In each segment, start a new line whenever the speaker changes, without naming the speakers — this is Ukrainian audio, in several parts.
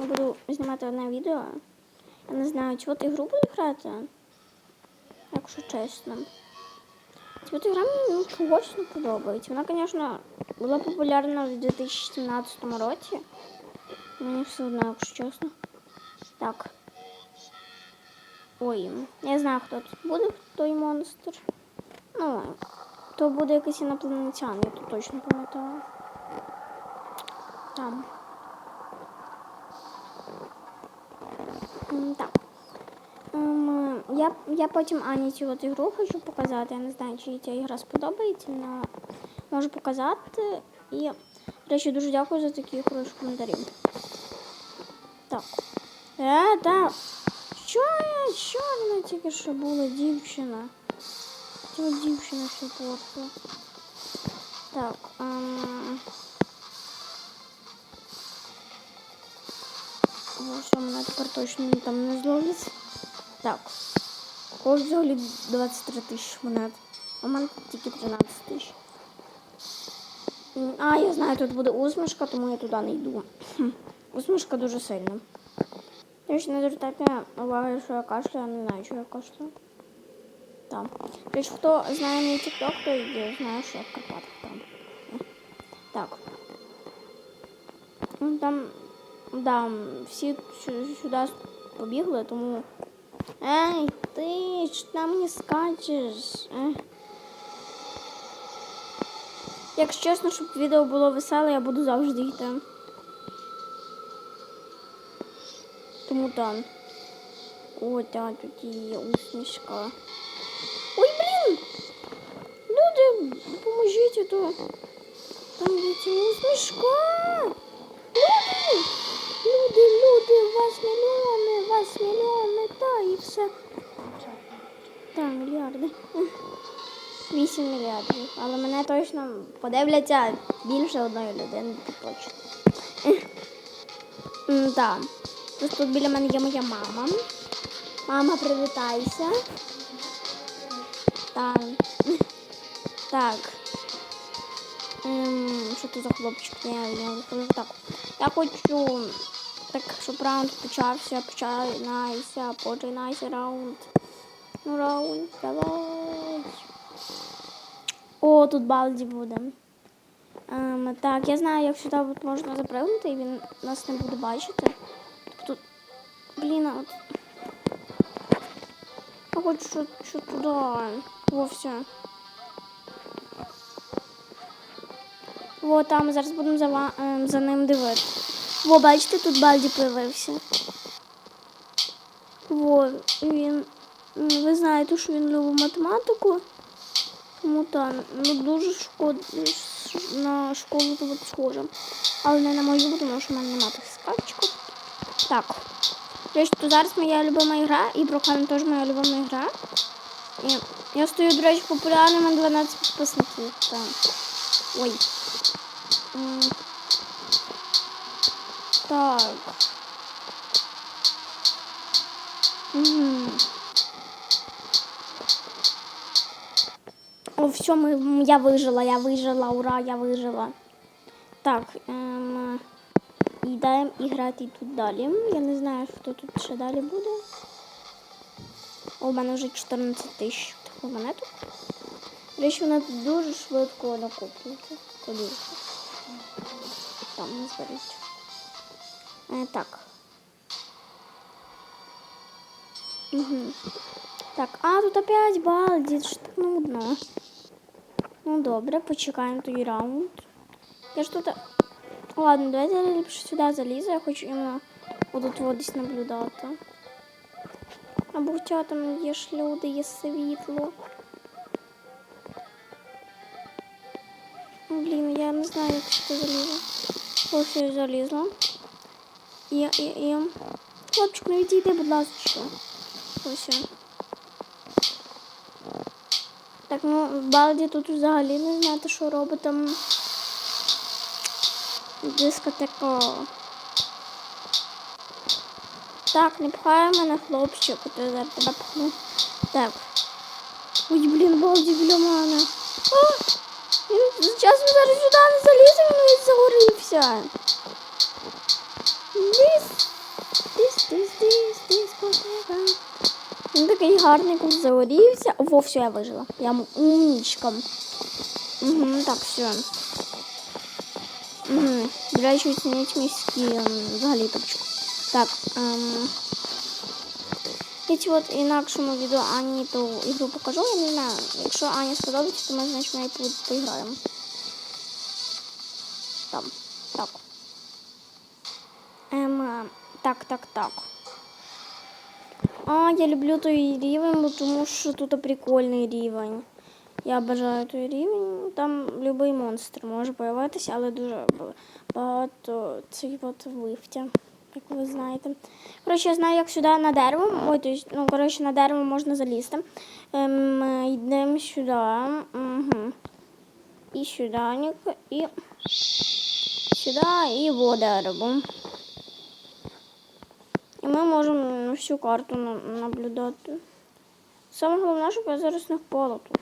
сьогодні буду знімати одне відео. Я не знаю, чи от ігру буду грати, якщо чесно. Ці от ігра мені чогось не подобається. Вона, звісно, була популярна в 2017 році. Мені все одно, якщо чесно. Так. Ой, я знаю, хто тут буде, той монстр. Ну, то буде якийсь інопланетян, я тут точно пам'ятаю. Там. Так. Ем, я, я потім Ані цю от ігру хочу показати. Я не знаю, чи ця ігра сподобається, але можу показати. І, речі, дуже дякую за такі хороші коментарі. Так. Е, так. Що я? Що вона тільки що була дівчина? Це дівчина що просто. Так. Ем... точно там не зловить. Так. Ось взагалі 23 тисячі монет. А в мене тільки 13 тисяч. М, А, я знаю, тут буде усмішка, тому я туди не йду. Хм, Усмішка дуже сильна. Я ще не звертайте уваги, що я кашляю, я не знаю, що я кашляю. Там. Тобто, хто знає мій тікток, то і знає, що я в Карпатах там. Так. Ну, там, да, всі сю- сюди побігли, тому. Ей, ти що там мені скачеш? Е? Якщо чесно, щоб відео було веселе, я буду завжди йти. Тому там. О, та тут є усмішка. Ой, блін! Люди, допоможіть, а то там є усмішка. Люди! Люди, люди, у вас мільйони, у вас мільйони, та і все. Та, мільярди. Вісім мільярдів. Але мене точно подивляться більше одної людини, точно. Так. Ось тут біля мене є моя мама. Мама, привітайся. Так. Так. Ем, що це за хлопчик? Я, виходжу так. Я хочу, так, щоб раунд почався, починайся, починайся раунд. Ну, раунд, давай. О, тут Балді буде. Ем, так, я знаю, якщо там можна запригнути, і він нас не буде бачити. Тут, блін, от. Я хочу що, що туди. Во, все. Во, там зараз будемо за, ем, за ним дивитися. Во, бачите, тут Балді появився. Во, він. Ви знаєте, що він любить математику. Тому так, ну дуже шкод... на школу то от схоже. Але не на мою, тому що в мене немає скапчиків. Так. Тобто, зараз моя любима ігра, і Брокхан теж моя любима ігра. І я стою, до речі, популярним на 12 підписників. Так. Ой. Так. Угу. О, все, ми, я вижила, я вижила, ура, я вижила. Так, ем, йдемо і грати тут далі. Я не знаю, хто тут ще далі буде. О, у мене вже 14 тисяч таких монеток. Речі, вона тут дуже швидко накоплюється. Там не зберуть. Е, так. Угу. Так, а тут опять балді, що так нудно. Ну добре, почекаємо той раунд. Я ж тут. Ладно, давайте я ліпше сюди залізу, я хочу іменно отут от десь наблюдати. Або хоча там є ж люди, є світло. Ну, Блін, я не знаю, як сюди залізу. Ось я залізла. І, і, і... Хлопчик, не відійди, будь ласка. Ось. Так, ну, Балді тут взагалі не знаєте, що робить там дискотека. Так, не пхай мене, хлопчик, то я зараз тебе пхну. Так. Ой, блін, Балді біля мене. А! Він зараз сюди не залізе, він This, this, this, this, this, whatever. Він такий гарний курс загорівся. Во, все, я вижила. Я умнічка. Угу, так, все. Угу. Бля, еще снять міські взагалі топчик. Так, ем... Діть от інакшому відео Ані ту ігру покажу, я не знаю. Якщо Ані сподобається, то ми, значить, ми її поіграємо. Там. Так. Ем, так, так, так. А, я люблю той рівень, тому що тут прикольний рівень. Я бажаю той рівень. Там будь-який монстр може появитися, але дуже багато цих от в лифті, як ви знаєте. Коротше, я знаю, як сюди на дерево. Ой, то ну, коротше, на дерево можна залізти. Ем, е, йдемо сюди. Угу. І сюди, і сюди, і в дерево. Ми можемо всю карту наблюдати. Саме головне, щоб я зараз не впала тут.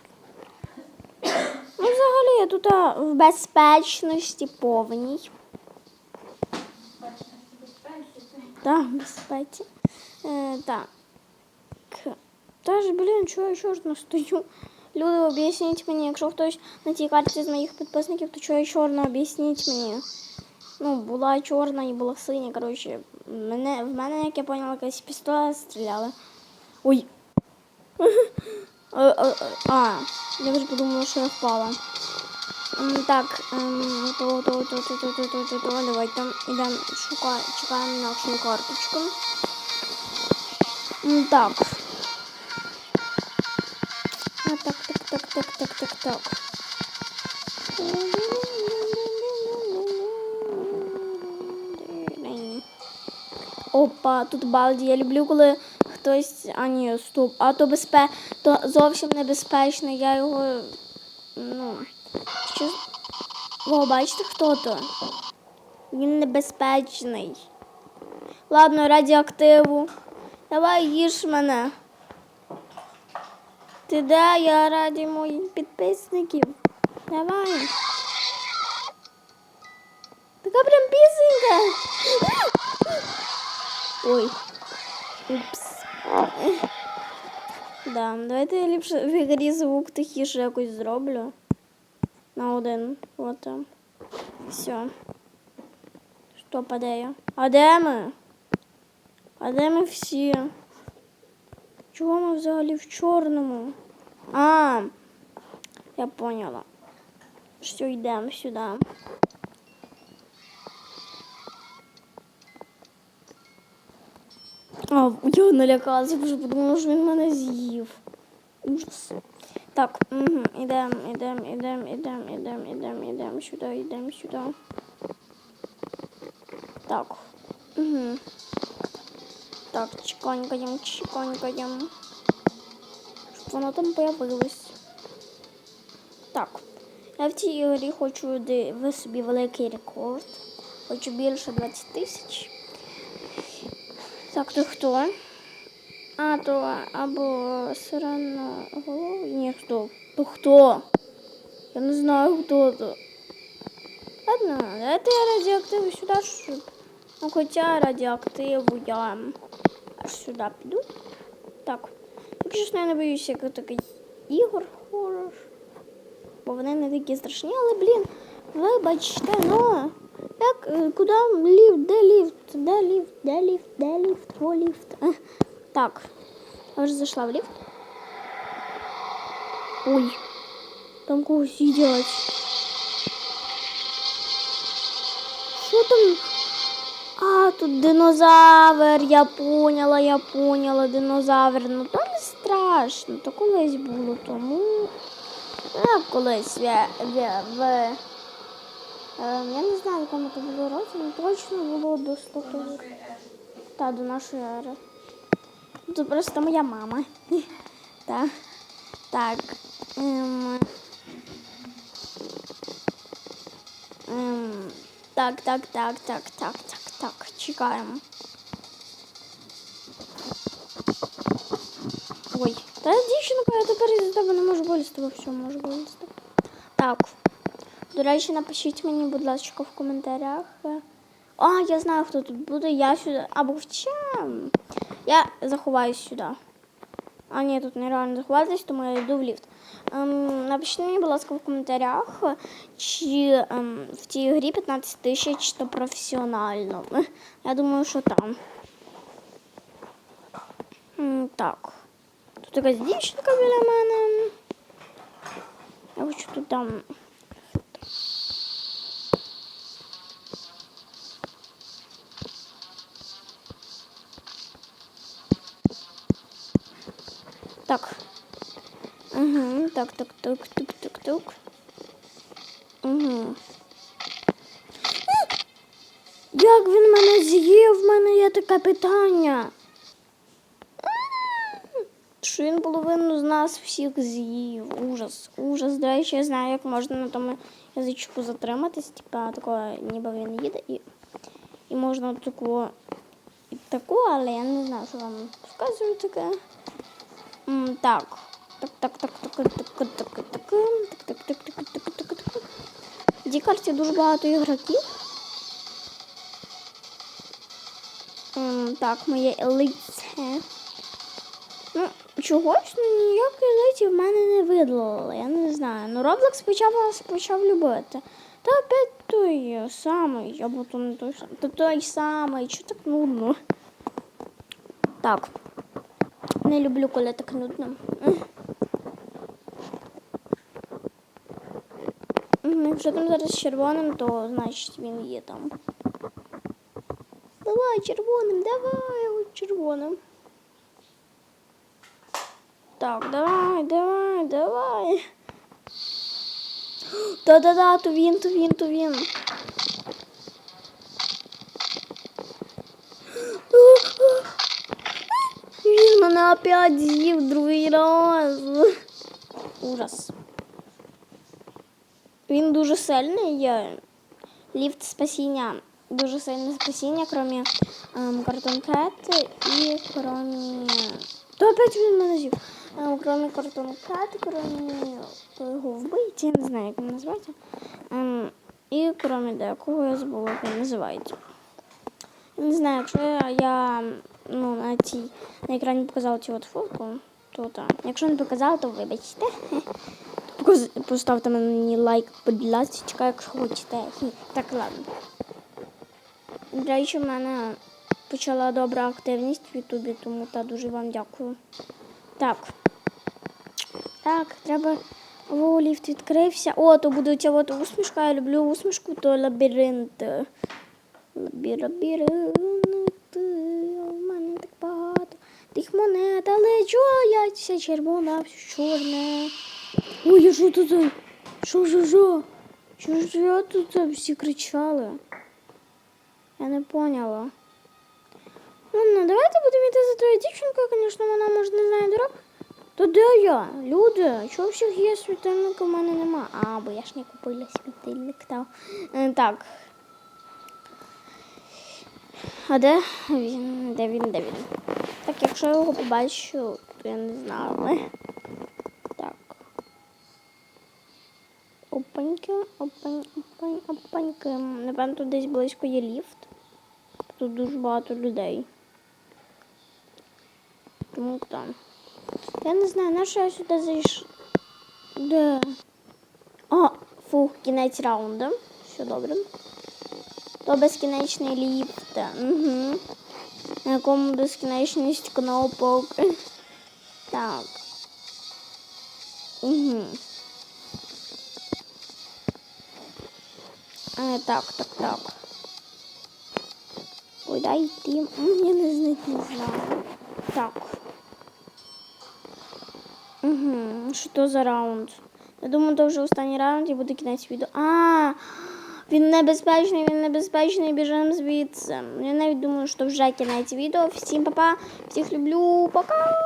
Ну, взагалі, я тут в безпечності повній. Так, в безпеці. Е, так. Та ж, блін, чого я чорно стою? Люди, об'ясніть мені, якщо хтось на цій карті з моїх підписників, то чого я чорно, об'ясніть мені. Ну, була чорна і була синя, коротше. Мене, в мене, як я поняла, якась пістолет стріляли. Ой. Е, е, е, А, я вже подумала, що я впала. Так, ем, то, то, то, то, то, то, то, то, то, давайте йдемо шукаємо, чекаємо на нашу карточку. Так. А, так, так, так, так, так, так, так. Опа, тут балді. Я люблю, коли хтось. А ні, стоп. А то безпе... то зовсім небезпечно. Я його. Ну. Що? О, бачите, хто то? Він небезпечний. Ладно, радіоактиву. Давай їж мене. Ти де? Я раді моїх підписників. Давай. Така прям пісенька. Ой. Упс. Да, давайте я ліпше в ігрі звук тихіше якось зроблю. На один. От там. Все. Що падає? А де ми? А де ми всі? Чого ми взагалі в чорному? А, я поняла. Що йдемо сюди. Я налякалася, бо вже подумала, що він мене з'їв. Ужас. Так, угу, ідемо, ідемо, ідемо, ідемо, ідемо, ідемо, ідемо сюди, ідемо сюди. Так. Угу. Так, чеканькаємо, чеканькаємо. Щоб воно там появилось. Так. Я в цій ігрі хочу ви собі великий рекорд. Хочу більше 20 тисяч. Так, то хто? А, то або сирена голова. Ні, хто? То хто? Я не знаю, хто то. Ладно, давайте я радіоактиву сюди, щоб... Ну, хоча радіоактиву я аж сюди піду. Так. Чесно, я не боюся як такий ігор хорор. Бо вони не такі страшні, але, блін, вибачте, ну. Як, е, куди ліфт, де ліфт, де ліфт, де ліфт, де ліфт, о ліфт. Так, я вже зайшла в ліфт. Ой, там когось їдять. Що там? А, тут динозавр, я поняла, я поняла, динозавр. Ну не страшно, то колись було тому. Ну, колись в, в, в е, я не знаю, в якому то було році, але точно було до 100 Та, до нашої ери. Це просто моя мама. Так. Так. Ем. Ем. Так, так, так, так, так, так, так. Чекаємо. Ой, та дівчинка, я тепер із тебе не можу вилізти, бо все можу вилізти. Так. До речі, напишіть мені, будь ласка, в коментарях. А, я знаю, хто тут буде. Я сюди. Або в чим? Я заховаюсь сюди. А, ні, тут нереально заховатись, тому я йду в ліфт. Ем, напишіть мені, будь ласка, в коментарях, чи ем, в цій грі 15 тисяч то професіонально. Я думаю, що там. М, так. Тут якась дівчинка біля мене. Я хочу тут там. Так. Угу, так, так, так, так, так, так. Угу. Як він мене з'їв? В мене є таке питання. Що він половину з нас всіх з'їв. Ужас, ужас. До речі, я знаю, як можна на тому язичку затриматись. Типа такого, ніби він їде і, і можна таку і таку, але я не знаю, що вам показую таке. Так. Так, так, так, так, так, так, так, так, так, так, так, так, так, так, так, так. Карті дуже багато ігроків. Так, моє лице. Ну, чогось ну, ніякої лиці в мене не видало, я не знаю. Ну, Roblox почав нас почав любити. Та опять той самий, або то не той самий. Та той самий, що так нудно. Так. Не люблю, коли так нудно. Якщо там зараз червоним, то значить він є там. Давай червоним, давай червоним. Так, давай, давай, давай. Да-да-да, то він, то він, то він. Мене опять з'їв другий раз. Ужас. Він дуже сильний. є. Ліфт спасіння. Дуже сильне спасіння, крім ем, картонкет і крім... То опять він мене з'їв. Ем, крім картонкет, крім його вбийці, я не знаю, як він називається. Ем, і крім декого я забула, як він називається. Не знаю, якщо я, я ну, на цій на екрані показала цю от фотку, то так. Якщо не показала, то вибачте. Поставте мені лайк, будь ласка, якщо хочете. Так, ладно. До речі, в мене почала добра активність в Ютубі, тому та дуже вам дякую. Так. Так, треба. О, ліфт відкрився. О, то буде ця от усмішка. Я люблю усмішку, то лабіринт. Лабір, лабіринт. У мене так багато тих монет, але я вся червона, все чорне. Ой, я що тут? Що, що, що? Що ж я тут всі кричали? Я не поняла. Ладно, давайте будемо йти за тою дівчинкою, звісно, вона може не знає дорог. То де я? Люди, чого всіх є світильник, у мене нема. А, бо я ж не купила світильник. Та. Е, Так. А де він? Де він? Де він? Так, якщо я його побачу, то я не знаю. Але... Так. Опаньки, опань, опань, опаньки. Напевно, тут десь близько є ліфт. Тут дуже багато людей. Тому там. Я не знаю, на що я сюди зайшов. Де? А, фух, кінець раунду. Все добре. То безкінечний ліфт. Угу. На якому безкінечність кнопок. Так. Угу. А, так, так, так. Куда йти? М, Я не знати не знаю. Так. Угу. Що то за раунд? Я думаю, то вже останній раунд і буде кінець відео. А, Він небезпечний, він небезпечний, біжимо звідси. Я навіть думаю, що вже кінець відео. Всім па-па, всіх люблю, пока!